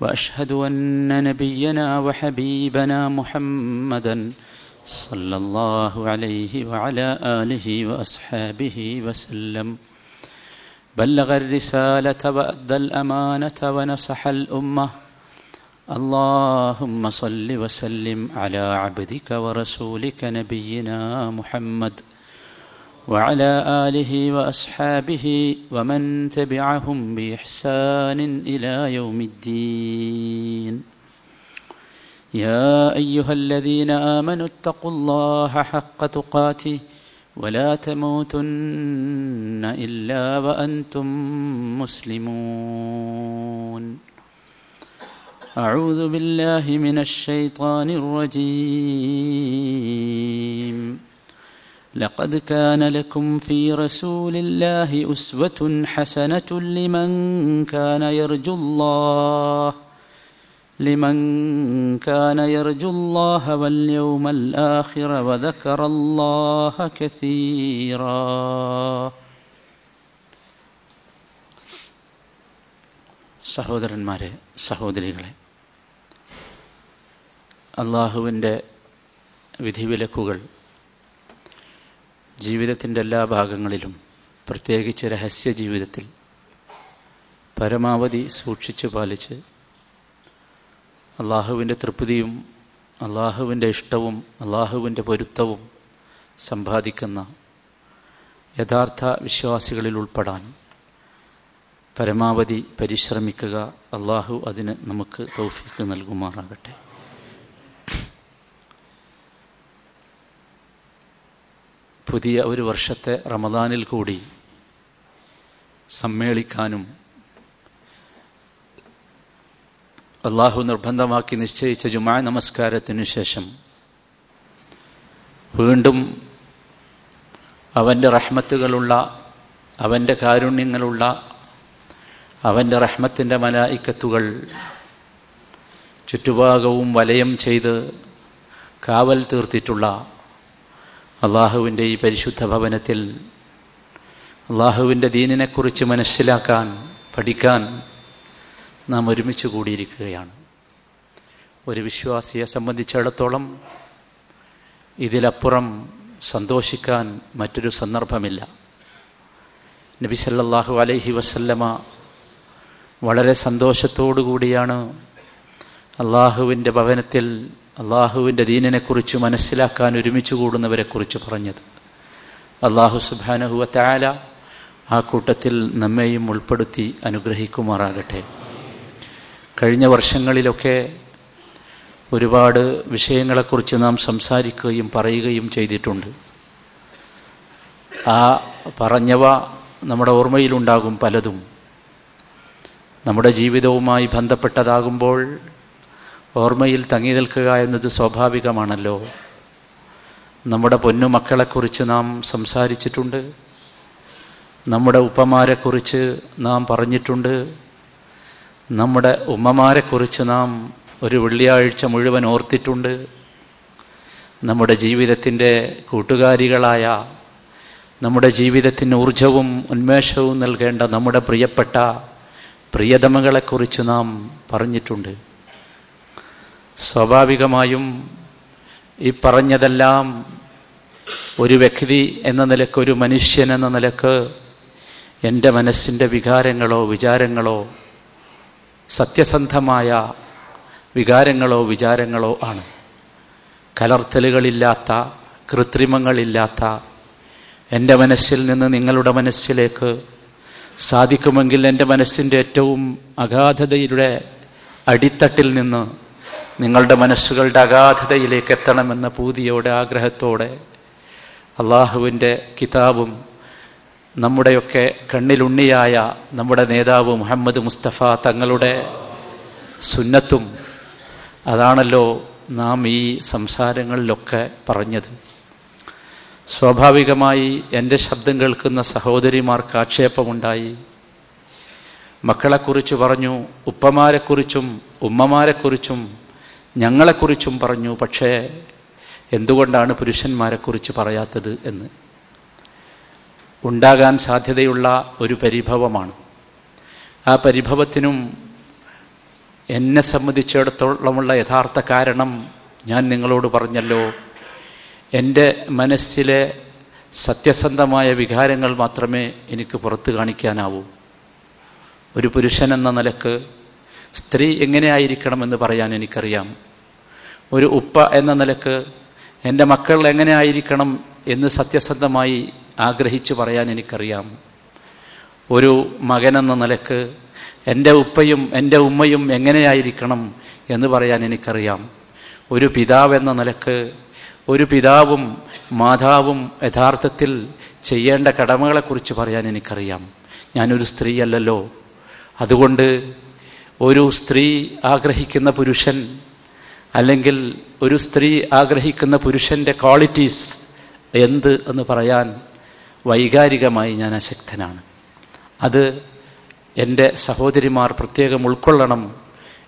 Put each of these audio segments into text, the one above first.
وأشهد أن نبينا وحبيبنا محمدا صلى الله عليه وعلى آله وأصحابه وسلم. بلغ الرسالة وأدى الأمانة ونصح الأمة. اللهم صل وسلم على عبدك ورسولك نبينا محمد. وعلى آله وأصحابه ومن تبعهم بإحسان إلى يوم الدين. يا أيها الذين آمنوا اتقوا الله حق تقاته ولا تموتن إلا وأنتم مسلمون. أعوذ بالله من الشيطان الرجيم. لقد كان لكم في رسول الله أسوة حسنة لمن كان يرجو الله لمن كان يرجو الله واليوم الآخر وذكر الله كثيرا സഹോദരന്മാരെ സഹോദരികളെ അള്ളാഹുവിൻ്റെ വിധിവിലക്കുകൾ ജീവിതത്തിന്റെ എല്ലാ ഭാഗങ്ങളിലും പ്രത്യേകിച്ച് രഹസ്യ ജീവിതത്തിൽ പരമാവധി സൂക്ഷിച്ച് പാലിച്ച് അള്ളാഹുവിന്റെ തൃപ്തിയും അള്ളാഹുവിന്റെ ഇഷ്ടവും അള്ളാഹുവിന്റെ പൊരുത്തവും സമ്പാദിക്കുന്ന യഥാർത്ഥ വിശ്വാസികളിൽ ഉൾപ്പെടാൻ പരമാവധി പരിശ്രമിക്കുക. അള്ളാഹു അതിന് നമുക്ക് തൗഫീക്ക് നൽകുമാറാകട്ടെ. പുതിയ ഒരു വർഷത്തെ റമദാനിൽ കൂടി സമ്മേളിക്കാനും അള്ളാഹു നിർബന്ധമാക്കി നിശ്ചയിച്ച ജുമാ നമസ്കാരത്തിനു ശേഷം വീണ്ടും അവന്റെ റഹ്മത്തുകളുള്ള അവന്റെ കാരുണ്യങ്ങളുള്ള അവന്റെ റഹ്മത്തിന്റെ മലായിക്കത്തുകൾ ചുറ്റുഭാഗവും വലയം ചെയ്ത് കാവൽ തീർത്തിട്ടുള്ള അള്ളാഹുവിന്റെ ഈ പരിശുദ്ധ ഭവനത്തിൽ അള്ളാഹുവിന്റെ ദീനിനെക്കുറിച്ച് മനസ്സിലാക്കാൻ പഠിക്കാൻ നാം ഒരുമിച്ച് കൂടിയിരിക്കുകയാണ്. ഒരു വിശ്വാസിയെ സംബന്ധിച്ചിടത്തോളം ഇതിലപ്പുറം സന്തോഷിക്കാൻ മറ്റൊരു സന്ദർഭമില്ല. നബി സല്ലാഹു അലൈഹി വസല്ലമ വളരെ സന്തോഷത്തോടു കൂടിയാണ് അള്ളാഹുവിന്റെ ഭവനത്തിൽ അള്ളാഹുവിന്റെ ദീനിനെക്കുറിച്ച് മനസ്സിലാക്കാൻ ഒരുമിച്ച് കൂടുന്നവരെക്കുറിച്ച് പറഞ്ഞത്. അള്ളാഹു സുബാനഹുവ ആ കൂട്ടത്തിൽ നമ്മെയും ഉൾപ്പെടുത്തി അനുഗ്രഹിക്കുമാറാകട്ടെ. കഴിഞ്ഞ വർഷങ്ങളിലൊക്കെ ഒരുപാട് വിഷയങ്ങളെക്കുറിച്ച് നാം സംസാരിക്കുകയും പറയുകയും ചെയ്തിട്ടുണ്ട്. ആ പറഞ്ഞവ നമ്മുടെ ഓർമ്മയിലുണ്ടാകും പലതും. നമ്മുടെ ജീവിതവുമായി ബന്ധപ്പെട്ടതാകുമ്പോൾ ഓർമ്മയിൽ തങ്ങി നിൽക്കുക എന്നത് സ്വാഭാവികമാണല്ലോ. നമ്മുടെ പൊന്നുമക്കളെക്കുറിച്ച് നാം സംസാരിച്ചിട്ടുണ്ട്. നമ്മുടെ ഉപ്പമാരെക്കുറിച്ച് നാം പറഞ്ഞിട്ടുണ്ട്. നമ്മുടെ ഉമ്മമാരെക്കുറിച്ച് നാം ഒരു വെള്ളിയാഴ്ച മുഴുവൻ ഓർത്തിട്ടുണ്ട്. നമ്മുടെ ജീവിതത്തിന്റെ കൂട്ടുകാരികളായ നമ്മുടെ ജീവിതത്തിന് ഊർജവും ഉന്മേഷവും നൽകേണ്ട നമ്മുടെ പ്രിയപ്പെട്ട പ്രിയതമകളെക്കുറിച്ച് നാം പറഞ്ഞിട്ടുണ്ട്. സ്വാഭാവികമായും ഈ പറഞ്ഞതെല്ലാം ഒരു വ്യക്തി എന്ന നിലയ്ക്ക് ഒരു മനുഷ്യൻ എന്ന നിലയ്ക്ക് എന്റെ മനസ്സിന്റെ വികാരങ്ങളോ വിചാരങ്ങളോ സത്യസന്ധമായ വികാരങ്ങളോ വിചാരങ്ങളോ ആണ്. കലർത്തലുകളില്ലാത്ത കൃത്രിമങ്ങളില്ലാത്ത എന്റെ മനസ്സിൽ നിന്ന് നിങ്ങളുടെ മനസ്സിലേക്ക് സാധിക്കുമെങ്കിൽ എന്റെ മനസ്സിന്റെ ഏറ്റവും അഗാധതയുടെ അടിത്തട്ടിൽ നിന്ന് നിങ്ങളുടെ മനസ്സുകളുടെ അഗാധതയിലേക്ക് എത്തണമെന്ന പൂതിയോടെ ആഗ്രഹത്തോടെ അള്ളാഹുവിന്റെ കിതാബും നമ്മുടെയൊക്കെ കണ്ണിലുണ്ണിയായ നമ്മുടെ നേതാവ് മുഹമ്മദ് മുസ്തഫ തങ്ങളുടെ സുന്നത്തും അതാണല്ലോ നാം ഈ സംസാരങ്ങളിലൊക്കെ പറഞ്ഞത്. സ്വാഭാവികമായി എന്റെ ശബ്ദം കേൾക്കുന്ന സഹോദരിമാർക്ക് ആക്ഷേപമുണ്ടായി മക്കളെക്കുറിച്ച് പറഞ്ഞു ഉപ്പമാരെക്കുറിച്ചും ഉമ്മമാരെക്കുറിച്ചും ഞങ്ങളെക്കുറിച്ചും പറഞ്ഞു പക്ഷേ എന്തുകൊണ്ടാണ് പുരുഷന്മാരെക്കുറിച്ച് പറയാത്തത് എന്ന്? ഉണ്ടാകാൻ സാധ്യതയുള്ള ഒരു പരിഭവമാണ്. ആ പരിഭവത്തിനും എന്നെ സംബന്ധിച്ചിടത്തോളമുള്ള യഥാർത്ഥ കാരണം ഞാൻ നിങ്ങളോട് പറഞ്ഞല്ലോ. എന്റെ മനസ്സിലെ സത്യസന്ധമായ വികാരങ്ങൾ മാത്രമേ എനിക്ക് പുറത്തു കാണിക്കാനാവൂ. ഒരു പുരുഷൻ എന്ന നിലയ്ക്ക് സ്ത്രീ എങ്ങനെയായിരിക്കണമെന്ന് പറയാൻ എനിക്കറിയാം. ഒരു ഉപ്പ എന്ന നിലയ്ക്ക് എന്റെ മക്കൾ എങ്ങനെയായിരിക്കണം എന്ന് സത്യസന്ധമായി ആഗ്രഹിച്ചു പറയാൻ എനിക്കറിയാം. ഒരു മകനെന്ന നിലയ്ക്ക് എന്റെ ഉപ്പയും എന്റെ ഉമ്മയും എങ്ങനെയായിരിക്കണം എന്ന് പറയാൻ എനിക്കറിയാം. ഒരു പിതാവ് എന്ന നിലയ്ക്ക് ഒരു പിതാവും മാതാവും യഥാർത്ഥത്തിൽ ചെയ്യേണ്ട കടമകളെക്കുറിച്ച് പറയാൻ എനിക്കറിയാം. ഞാനൊരു സ്ത്രീയല്ലല്ലോ. അതുകൊണ്ട് ഒരു സ്ത്രീ ആഗ്രഹിക്കുന്ന പുരുഷൻ അല്ലെങ്കിൽ ഒരു സ്ത്രീ ആഗ്രഹിക്കുന്ന പുരുഷന്റെ ക്വാളിറ്റീസ് എന്ത് എന്ന് പറയാൻ വൈകാരികമായി ഞാൻ അശക്തനാണ്. അത് എന്റെ സഹോദരിമാർ പ്രത്യേകം ഉൾക്കൊള്ളണം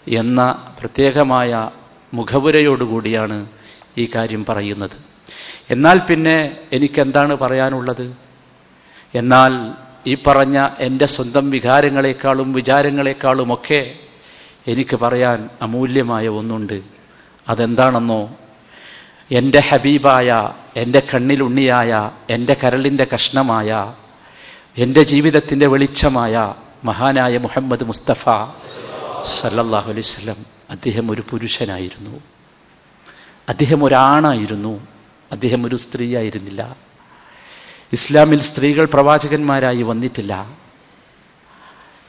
എന്ന പ്രത്യേകമായ മുഖവുരയോടുകൂടിയാണ് ഈ കാര്യം പറയുന്നത്. എന്നാൽ പിന്നെ എനിക്കെന്താണ് പറയാനുള്ളത്? എന്നാൽ ഈ പറഞ്ഞ എന്റെ സ്വന്തം വികാരങ്ങളെക്കാളും വിചാരങ്ങളെക്കാളുമൊക്കെ എനിക്ക് പറയാൻ അമൂല്യമായ ഒന്നുണ്ട്. അതെന്താണെന്നോ? എന്റെ ഹബീബായ എന്റെ കണ്ണിലുണ്ണിയായ എന്റെ കരളിന്റെ കഷ്ണമായ എന്റെ ജീവിതത്തിന്റെ വെളിച്ചമായ മഹാനായ മുഹമ്മദ് മുസ്തഫ സല്ലല്ലാഹു അലൈഹി വസല്ലം അദ്ദേഹം ഒരു പുരുഷനായിരുന്നു. അദ്ദേഹം ഒരാണായിരുന്നു. അദ്ദേഹം ഒരു സ്ത്രീയായിരുന്നില്ല. ഇസ്ലാമിൽ സ്ത്രീകൾ പ്രവാചകന്മാരായി വന്നിട്ടില്ല.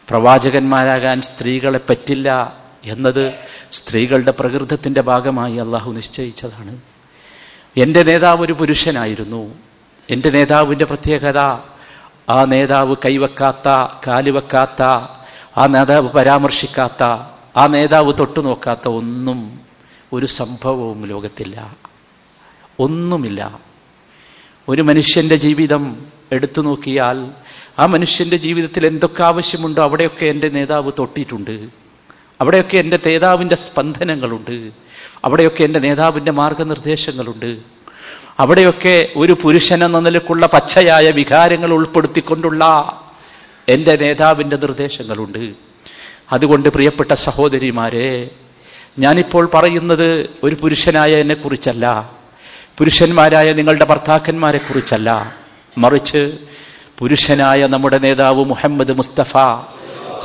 പ്രവാചകന്മാരാകാൻ സ്ത്രീകളെ പറ്റില്ല എന്നത് സ്ത്രീകളുടെ പ്രകൃതത്തിന്റെ ഭാഗമായി അള്ളാഹു നിശ്ചയിച്ചതാണ്. എന്റെ നേതാവ് ഒരു പുരുഷനായിരുന്നു. എന്റെ നേതാവിന്റെ പ്രത്യേകത ആ നേതാവ് കൈവെക്കാത്ത കാലുവെക്കാത്ത ആ നേതാവ് പരാമർശിക്കാത്ത ആ നേതാവ് തൊട്ടുനോക്കാത്ത ഒന്നും ഒരു സംഭവവും ലോകത്തില്ല. ഒന്നുമില്ല. ഒരു മനുഷ്യന്റെ ജീവിതം എടുത്തു നോക്കിയാൽ ആ മനുഷ്യന്റെ ജീവിതത്തിൽ എന്തൊക്കെ ആവശ്യമുണ്ടോ അവിടെയൊക്കെ എന്റെ നേതാവ് തൊട്ടിട്ടുണ്ട്. അവിടെയൊക്കെ എന്റെ നേതാവിന്റെ സ്പന്ദനങ്ങളുണ്ട്. അവിടെയൊക്കെ എന്റെ നേതാവിന്റെ മാർഗനിർദ്ദേശങ്ങളുണ്ട്. അവിടെയൊക്കെ ഒരു പുരുഷൻ എന്ന നിലക്കുള്ള പച്ചയായ വികാരങ്ങൾ ഉൾപ്പെടുത്തിക്കൊണ്ടുള്ള എന്റെ നേതാവിന്റെ നിർദ്ദേശങ്ങളുണ്ട്. അതുകൊണ്ട് പ്രിയപ്പെട്ട സഹോദരിമാരെ ഞാനിപ്പോൾ പറയുന്നത് ഒരു പുരുഷനായ എന്നെക്കുറിച്ചല്ല. പുരുഷന്മാരായ നിങ്ങളുടെ ഭർത്താക്കന്മാരെ കുറിച്ചല്ല മറിച്ച് പുരുഷനായ നമ്മുടെ നേതാവ് മുഹമ്മദ് മുസ്തഫ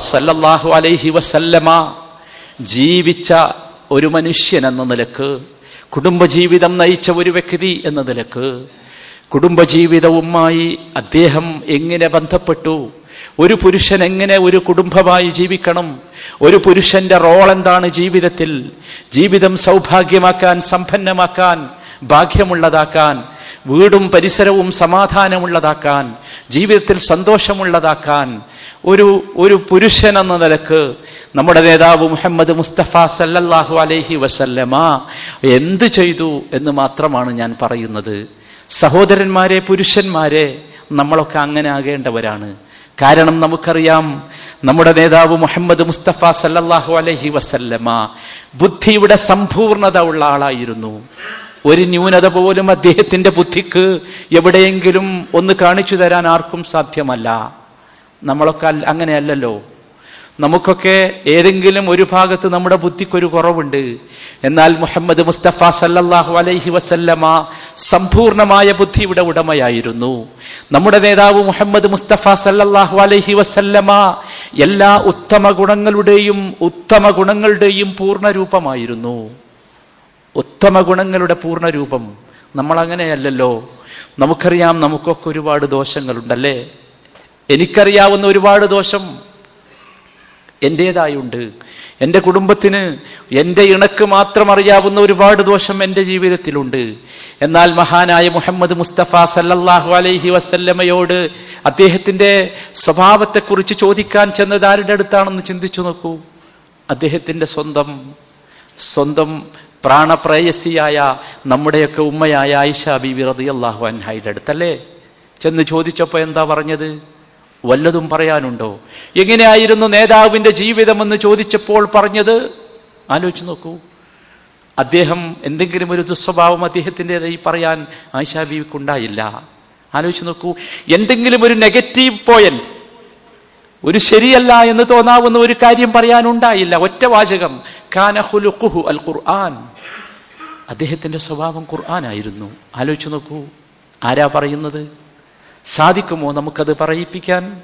സല്ലല്ലാഹു അലൈഹി വസല്ലമ ജീവിച്ച ഒരു മനുഷ്യൻ എന്ന നിലയ്ക്ക് കുടുംബജീവിതം നയിച്ച ഒരു വ്യക്തി എന്ന നിലയ്ക്ക് കുടുംബജീവിതവുമായി അദ്ദേഹം എങ്ങനെ ബന്ധപ്പെട്ടു? ഒരു പുരുഷൻ എങ്ങനെ ഒരു കുടുംബമായി ജീവിക്കണം? ഒരു പുരുഷന്റെ റോൾ എന്താണ് ജീവിതത്തിൽ? ജീവിതം സൗഭാഗ്യമാക്കാൻ സമ്പന്നമാക്കാൻ ഭാഗ്യമുള്ളതാക്കാൻ വീടും പരിസരവും സമാധാനമുള്ളതാക്കാൻ ജീവിതത്തിൽ സന്തോഷമുള്ളതാക്കാൻ ഒരു ഒരു പുരുഷൻ എന്ന നിലയ്ക്ക് നമ്മുടെ നേതാവ് മുഹമ്മദ് മുസ്തഫ സല്ലല്ലാഹു അലൈഹി വസല്ലമ എന്ത് ചെയ്തു എന്ന് മാത്രമാണ് ഞാൻ പറയുന്നത്. സഹോദരന്മാരെ പുരുഷന്മാരെ നമ്മളൊക്കെ അങ്ങനെ ആകേണ്ടവരാണ്. കാരണം നമുക്കറിയാം നമ്മുടെ നേതാവ് മുഹമ്മദ് മുസ്തഫ സല്ലല്ലാഹു അലൈഹി വസല്ലമ ബുദ്ധിയുടെ സമ്പൂർണത ഉള്ള ആളായിരുന്നു. ഒരു ന്യൂനത പോലും അദ്ദേഹത്തിന്റെ ബുദ്ധിക്ക് എവിടെയെങ്കിലും ഒന്ന് കാണിച്ചു തരാൻ ആർക്കും സാധ്യമല്ല. നമ്മളൊക്കെ അങ്ങനെയല്ലല്ലോ. നമുക്കൊക്കെ ഏതെങ്കിലും ഒരു ഭാഗത്ത് നമ്മുടെ ബുദ്ധിക്കൊരു കുറവുണ്ട്. എന്നാൽ മുഹമ്മദ് മുസ്തഫ സല്ലല്ലാഹു അലൈഹി വസല്ലമ സമ്പൂർണമായ ബുദ്ധിയുടെ ഉടമയായിരുന്നു. നമ്മുടെ നേതാവ് മുഹമ്മദ് മുസ്തഫ സല്ലല്ലാഹു അലൈഹി വസല്ലമ എല്ലാ ഉത്തമ ഗുണങ്ങളുടെയും ഉത്തമ ഗുണങ്ങളുടെയും പൂർണ രൂപമായിരുന്നു. ഉത്തമ ഗുണങ്ങളുടെ പൂർണരൂപം നമ്മളങ്ങനെയല്ലല്ലോ. നമുക്കറിയാം നമുക്കൊക്കെ ഒരുപാട് ദോഷങ്ങളുണ്ടല്ലേ? എനിക്കറിയാവുന്ന ഒരുപാട് ദോഷം എന്റേതായുണ്ട് എന്റെ കുടുംബത്തിന് എന്റെ ഇണക്ക് മാത്രം അറിയാവുന്ന ഒരുപാട് ദോഷം എന്റെ ജീവിതത്തിലുണ്ട്. എന്നാൽ മഹാനായ മുഹമ്മദ് മുസ്തഫ സല്ലല്ലാഹു അലൈഹി വസല്ലമയോട് അദ്ദേഹത്തിന്റെ സ്വഭാവത്തെക്കുറിച്ച് ചോദിക്കാൻ ചെന്നത് ആരുടെ അടുത്താണെന്ന് ചിന്തിച്ചു നോക്കൂ. അദ്ദേഹത്തിന്റെ സ്വന്തം സ്വന്തം പ്രാണപ്രേയസിയായ നമ്മുടെയൊക്കെ ഉമ്മയായ ആയിഷ ബിബി റതി അള്ളാഹു അൻഹായിയുടെ അടുത്തല്ലേ? ചെന്ന് ചോദിച്ചപ്പോൾ എന്താ പറഞ്ഞത്? വല്ലതും പറയാനുണ്ടോ? എങ്ങനെയായിരുന്നു നേതാവിന്റെ ജീവിതമെന്ന് ചോദിച്ചപ്പോൾ പറഞ്ഞത്? ആലോചിച്ച് നോക്കൂ. അദ്ദേഹം എന്തെങ്കിലും ഒരു ദുസ്വഭാവം അദ്ദേഹത്തിന്റെതായി പറയാൻ ആയിഷ ബീവിക്കുണ്ടായില്ല. ആലോചിച്ച് നോക്കൂ. എന്തെങ്കിലും ഒരു നെഗറ്റീവ് പോയിന്റ് ഒരു ശരിയല്ല എന്ന് തോന്നാവുന്ന ഒരു കാര്യം പറയാനുണ്ടായില്ല. ഒറ്റ വാചകം. കാനഹുലുഖുഹു അൽ ഖുർആൻ അദ്ദേഹത്തിന്റെ സ്വഭാവം ഖുർആനായിരുന്നു. ആലോചിച്ച് നോക്കൂ. ആരാ പറയുന്നത്? സാധിക്കുമോ നമുക്കത് പറയിപ്പിക്കാൻ?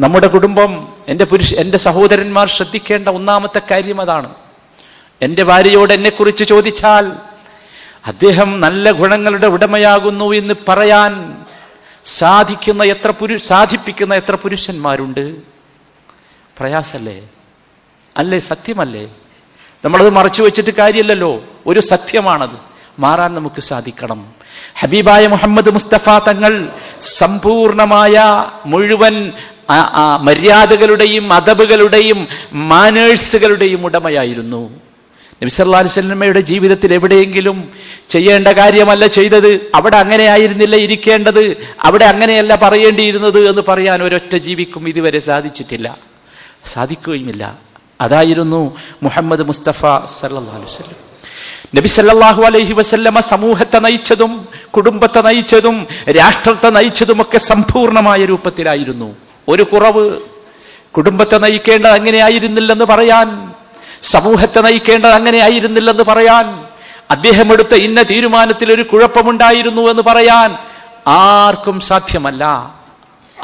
നമ്മുടെ കുടുംബം എന്റെ പുരുഷ എന്റെ സഹോദരന്മാർ ശ്രദ്ധിക്കേണ്ട ഒന്നാമത്തെ കാര്യം അതാണ്. എന്റെ ഭാര്യയോട് എന്നെക്കുറിച്ച് ചോദിച്ചാൽ അദ്ദേഹം നല്ല ഗുണങ്ങളുടെ ഉടമയാകുന്നു എന്ന് പറയാൻ സാധിക്കുന്ന എത്ര പുരു സാധിപ്പിക്കുന്ന എത്ര പുരുഷന്മാരുണ്ട്? പ്രയാസല്ലേ? അല്ലേ? സത്യമല്ലേ? നമ്മളത് മറച്ചു വെച്ചിട്ട് കാര്യമല്ലല്ലോ ഒരു സത്യമാണത്. മാറാൻ നമുക്ക് സാധിക്കണം. ഹബീബായ മുഹമ്മദ് മുസ്തഫ തങ്ങൾ സമ്പൂർണമായ മുഴുവൻ മര്യാദകളുടെയും അതബുകളുടെയും മാനേഴ്സുകളുടെയും ഉടമയായിരുന്നു. നബി സല്ലല്ലാഹു അലൈഹി വസല്ലമയുടെ ജീവിതത്തിൽ എവിടെയെങ്കിലും ചെയ്യേണ്ട കാര്യമല്ല ചെയ്തത് അവിടെ അങ്ങനെ ആയിരുന്നില്ല ഇരിക്കേണ്ടത് അവിടെ അങ്ങനെയല്ല പറയേണ്ടിയിരുന്നത് എന്ന് പറയാൻ ഒരൊറ്റ ജീവിക്കും ഇതുവരെ സാധിച്ചിട്ടില്ല. സാധിക്കുകയുമില്ല. അതായിരുന്നു മുഹമ്മദ് മുസ്തഫ സല്ലല്ലാഹു അലൈഹി വസല്ലം. നബി സല്ലാഹു അലൈഹി വസല്ലമ സമൂഹത്തെ നയിച്ചതും കുടുംബത്തെ നയിച്ചതും രാഷ്ട്രത്തെ നയിച്ചതുമൊക്കെ സമ്പൂർണമായ രൂപത്തിലായിരുന്നു. ഒരു കുറവ് കുടുംബത്തെ നയിക്കേണ്ടത് അങ്ങനെയായിരുന്നില്ലെന്ന് പറയാൻ സമൂഹത്തെ നയിക്കേണ്ടത് അങ്ങനെ ആയിരുന്നില്ലെന്ന് പറയാൻ അദ്ദേഹം എടുത്ത ഇന്ന തീരുമാനത്തിൽ ഒരു കുഴപ്പമുണ്ടായിരുന്നു എന്ന് പറയാൻ ആർക്കും സാധ്യമല്ല.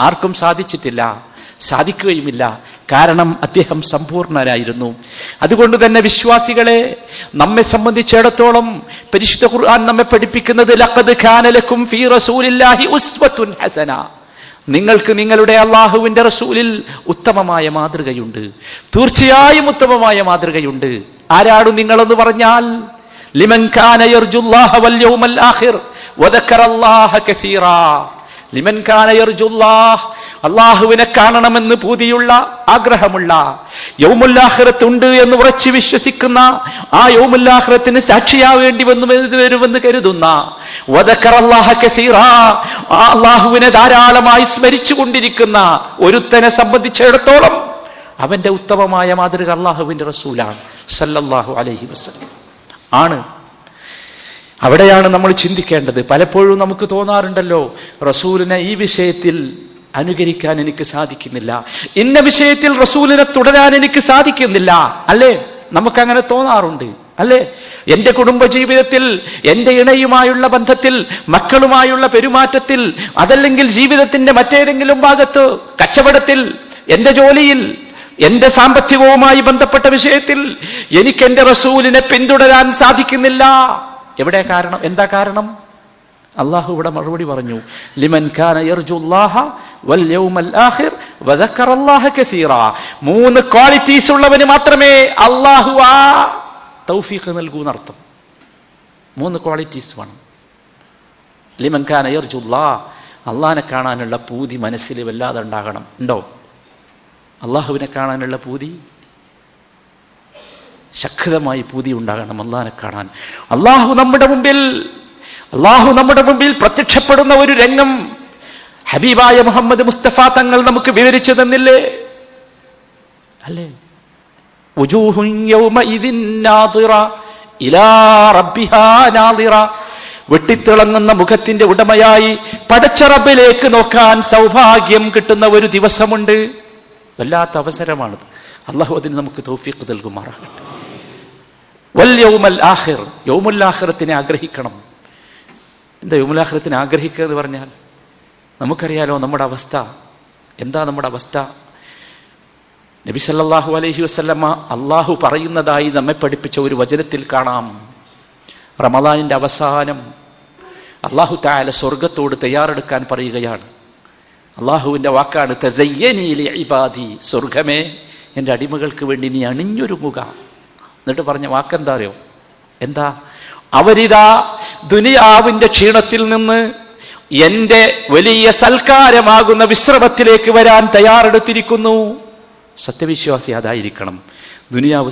ആർക്കും സാധിച്ചിട്ടില്ല. സാധിക്കുകയുമില്ല. കാരണം അദ്ദേഹം സമ്പൂർണനായിരുന്നു. അതുകൊണ്ട് തന്നെ വിശ്വാസികളെ നമ്മെ സംബന്ധിച്ചിടത്തോളം പരിശുദ്ധ ഖുർആൻ നമ്മെ പഠിപ്പിക്കുന്നത് ലഖദ് ഖാനലക്കും ഫീ റസൂലില്ലാഹി ഉസ്വത്തുൻ ഹസന. നിങ്ങൾക്ക് നിങ്ങളുടെ അള്ളാഹുവിന്റെ റസൂലിൽ ഉത്തമമായ മാതൃകയുണ്ട്. തീർച്ചയായും ഉത്തമമായ മാതൃകയുണ്ട്. ആരാണ് നിങ്ങളെന്ന് പറഞ്ഞാൽ? ലിമൻ ഖാന യർജുല്ലാഹ വൽ യൗമൽ വദക്കറല്ലാഹ ലിമൻ അള്ളാഹുവിനെ കാണണമെന്ന് പൂതിയുള്ള ആഗ്രഹമുള്ള യൗമുല്ലാഹിറത്ത് ഉണ്ട് എന്ന് ഉറച്ചു വിശ്വസിക്കുന്ന ആ യൗമുല്ലാഹ്റത്തിന് സാക്ഷിയാവേണ്ടി വന്നു വരുമെന്ന് കരുതുന്ന അള്ളാഹുവിനെ ധാരാളമായി സ്മരിച്ചു കൊണ്ടിരിക്കുന്ന ഒരുത്തനെ സംബന്ധിച്ചിടത്തോളം അവന്റെ ഉത്തമമായ മാതൃക അള്ളാഹുവിന്റെ റസൂലാണ് സല്ലല്ലാഹു അലൈഹി വസല്ലം. ആണ് അവിടെയാണ് നമ്മൾ ചിന്തിക്കേണ്ടത്. പലപ്പോഴും നമുക്ക് തോന്നാറുണ്ടല്ലോ റസൂലിനെ ഈ വിഷയത്തിൽ അനുകരിക്കാൻ എനിക്ക് സാധിക്കുന്നില്ല. ഇന്ന വിഷയത്തിൽ റസൂലിനെ തുടരാൻ എനിക്ക് സാധിക്കുന്നില്ല. അല്ലേ? നമുക്കങ്ങനെ തോന്നാറുണ്ട്. അല്ലേ? എന്റെ കുടുംബ ജീവിതത്തിൽ എന്റെ ഇണയുമായുള്ള ബന്ധത്തിൽ മക്കളുമായുള്ള പെരുമാറ്റത്തിൽ അതല്ലെങ്കിൽ ജീവിതത്തിന്റെ മറ്റേതെങ്കിലും ഭാഗത്ത് കച്ചവടത്തിൽ എന്റെ ജോലിയിൽ എന്റെ സാമ്പത്തികവുമായി ബന്ധപ്പെട്ട വിഷയത്തിൽ എനിക്ക് എന്റെ റസൂലിനെ പിന്തുടരാൻ സാധിക്കുന്നില്ല. എവിടെ കാരണം? എന്താ കാരണം? അള്ളാഹു ഇവിടെ മറുപടി പറഞ്ഞു. ലിമൻ മൂന്ന് ക്വാളിറ്റീസ് ഉള്ളവന് മാത്രമേ അള്ളാഹു ആ തൗഫീഖ് നൽകൂന്നർത്ഥം മൂന്ന് ക്വാളിറ്റീസ് വേണം. ലിമൻ ഖാൻ അയർജുല്ലാ അള്ളാഹിനെ കാണാനുള്ള പൂതി മനസ്സിൽ വല്ലാതെ ഉണ്ടാകണം. ഉണ്ടോ? അള്ളാഹുവിനെ കാണാനുള്ള പൂതി? ശക്തമായി പൂതി ഉണ്ടാകണം അള്ളഹാനെ കാണാൻ. അള്ളാഹു നമ്മുടെ മുമ്പിൽ അള്ളാഹു നമ്മുടെ മുമ്പിൽ പ്രത്യക്ഷപ്പെടുന്ന ഒരു രംഗം ഹബീബായ മുഹമ്മദ് മുസ്തഫ തങ്ങൾ നമുക്ക് വിവരിച്ചു തന്നില്ലേ? അല്ലേ? വെട്ടിത്തിളങ്ങുന്ന മുഖത്തിന്റെ ഉടമയായി പടച്ചറബിലേക്ക് നോക്കാൻ സൗഭാഗ്യം കിട്ടുന്ന ഒരു ദിവസമുണ്ട്. വല്ലാത്ത അവസരമാണത്. അള്ളാഹു അതിന് നമുക്ക് തൗഫീഖ് നൽകുമാറാകട്ടെ. വൽ യൗമൽ ആഖിർ. യൗമുൽ ആഖിറത്തിനെ ആഗ്രഹിക്കണം. എന്താ യൗമുൽ ആഖിറത്തിനെ ആഗ്രഹിക്കുക എന്ന് പറഞ്ഞാൽ? നമുക്കറിയാലോ നമ്മുടെ അവസ്ഥ. എന്താ നമ്മുടെ അവസ്ഥ? നബി സല്ലാഹു അലഹി വസല്ലമ അള്ളാഹു പറയുന്നതായി നമ്മെ പഠിപ്പിച്ച ഒരു വചനത്തിൽ കാണാം. റമദാനിന്റെ അവസാനം അള്ളാഹു താല സ്വർഗത്തോട് തയ്യാറെടുക്കാൻ പറയുകയാണ്. അള്ളാഹുവിന്റെ വാക്കാണ് തസയ്യനീലി ഇബാദി. സ്വർഗമേ എന്റെ അടിമകൾക്ക് വേണ്ടി നീ അണിഞ്ഞൊരുങ്ങുക. എന്നിട്ട് പറഞ്ഞ വാക്കെന്താ അറിയോ എന്താ? അവരിതാ ദുനിയാവിന്റെ ക്ഷീണത്തിൽ നിന്ന് എന്റെ വലിയ സൽക്കാരമാകുന്ന വിശ്രമത്തിലേക്ക് വരാൻ തയ്യാറെടുത്തിരിക്കുന്നു. സത്യവിശ്വാസി അതായിരിക്കണം. ദുനിയാവ്